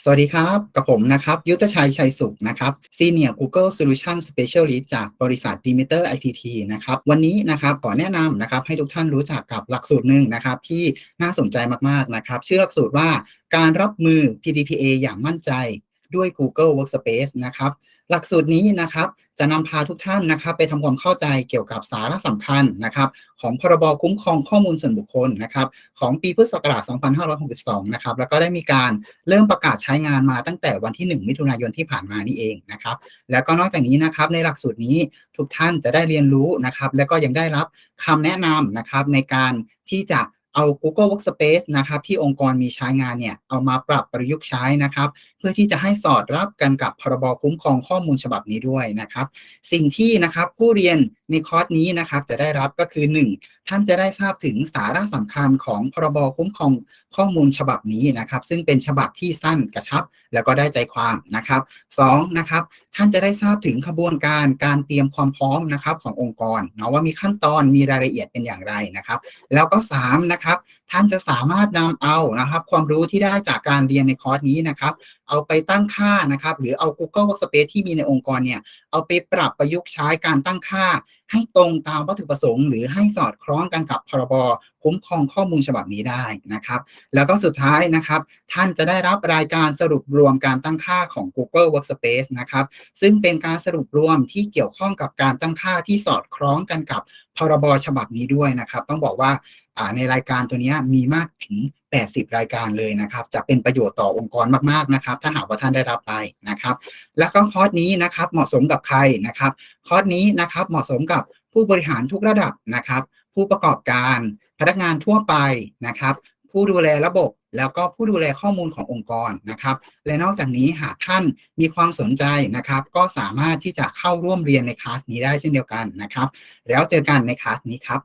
สวัสดีครับ กับผมนะครับ ยุทธชัยชัยสุขนะครับ Senior Google Solution Specialist จากบริษัท Dimeter ICT นะครับ วันนี้นะครับขอแนะนำนะครับให้ทุกท่านรู้จักกับหลักสูตรหนึ่งนะครับ ที่น่าสนใจมากๆนะครับ ชื่อหลักสูตรว่าการรับมือ PDPA อย่างมั่นใจ ด้วย Google Workspace นะครับ หลักสูตรนี้นะครับจะนำพาทุกท่านนะครับไปทำความเข้าใจเกี่ยวกับสาระสำคัญนะครับของพรบคุ้มครองข้อมูลส่วนบุคคลนะครับของปีพุทธศักราช 2562 นะครับแล้วก็ได้มีการเริ่มประกาศใช้งานมาตั้งแต่วันที่ 1 มิถุนายนที่ผ่านมานี่เองนะครับแล้วก็นอกจากนี้นะครับในหลักสูตรนี้ทุกท่านจะได้เรียนรู้นะครับแล้วก็ยังได้รับคำแนะนำนะครับในการที่จะ เอา Google Workspace นะครับที่องค์กรมีใช้งานเนี่ยเอามาปรับประยุกต์ใช้นะครับ เพื่อที่จะให้สอดรับกันกับพรบคุ้มครองข้อมูลฉบับนี้ด้วยนะครับ สิ่งที่นะครับผู้เรียนในคอร์สนี้นะครับจะได้รับก็คือ 1. ท่านจะได้ทราบถึงสาระสำคัญของพรบคุ้มครองข้อมูลฉบับนี้นะครับ ซึ่งเป็นฉบับที่สั้นกระชับ แล้วก็ได้ใจความนะครับ 2. นะครับท่านจะได้ทราบถึงขบวนการการเตรียมความพร้อมนะครับขององค์กรเนาะว่ามีขั้นตอนมีรายละเอียดเป็นอย่างไรนะครับ แล้วก็3นะครับท่านจะสามารถนำเอานะครับ ความรู้ที่ได้จากการเรียนในคอร์สนี้นะครับ เอาไปตั้งค่านะครับ หรือเอา Google Workspace ที่มีในองค์กรเนี่ยเอาไปปรับประยุกต์ใช้การตั้งค่า ให้ตรงตามวัตถุประสงค์ หรือให้สอดคล้องกันกับพรบคุ้มครองข้อมูลฉบับนี้ได้นะครับ แล้วก็สุดท้ายนะครับ ท่านจะได้รับรายการสรุปรวมการตั้งค่าของ Google Workspace นะครับซึ่งเป็นการสรุปรวมที่เกี่ยวข้องกับการตั้งค่าที่สอดคล้องกันกับพรบฉบับนี้ด้วยนะครับ ต้องบอกว่าในรายการตัวนี้มีมากถึง 80 รายการเลยนะครับ จะเป็นประโยชน์ต่อองค์กรมากๆนะครับ ถ้าหากว่าท่านได้รับไปนะครับ แล้วก็คอร์สนี้นะครับเหมาะสมกับใครนะครับคอร์สนี้นะครับเหมาะสมกับผู้บริหารทุกระดับนะครับ ผู้ประกอบการพนักงานทั่วไปนะครับ ผู้ดูแลระบบแล้วก็ผู้ดูแลข้อมูลขององค์กรนะครับ และนอกจากนี้หากท่านมีความสนใจนะครับ ก็สามารถที่จะเข้าร่วมเรียนในคลาสนี้ได้เช่นเดียวกันนะครับ แล้วเจอกันในคลาสนี้ครับ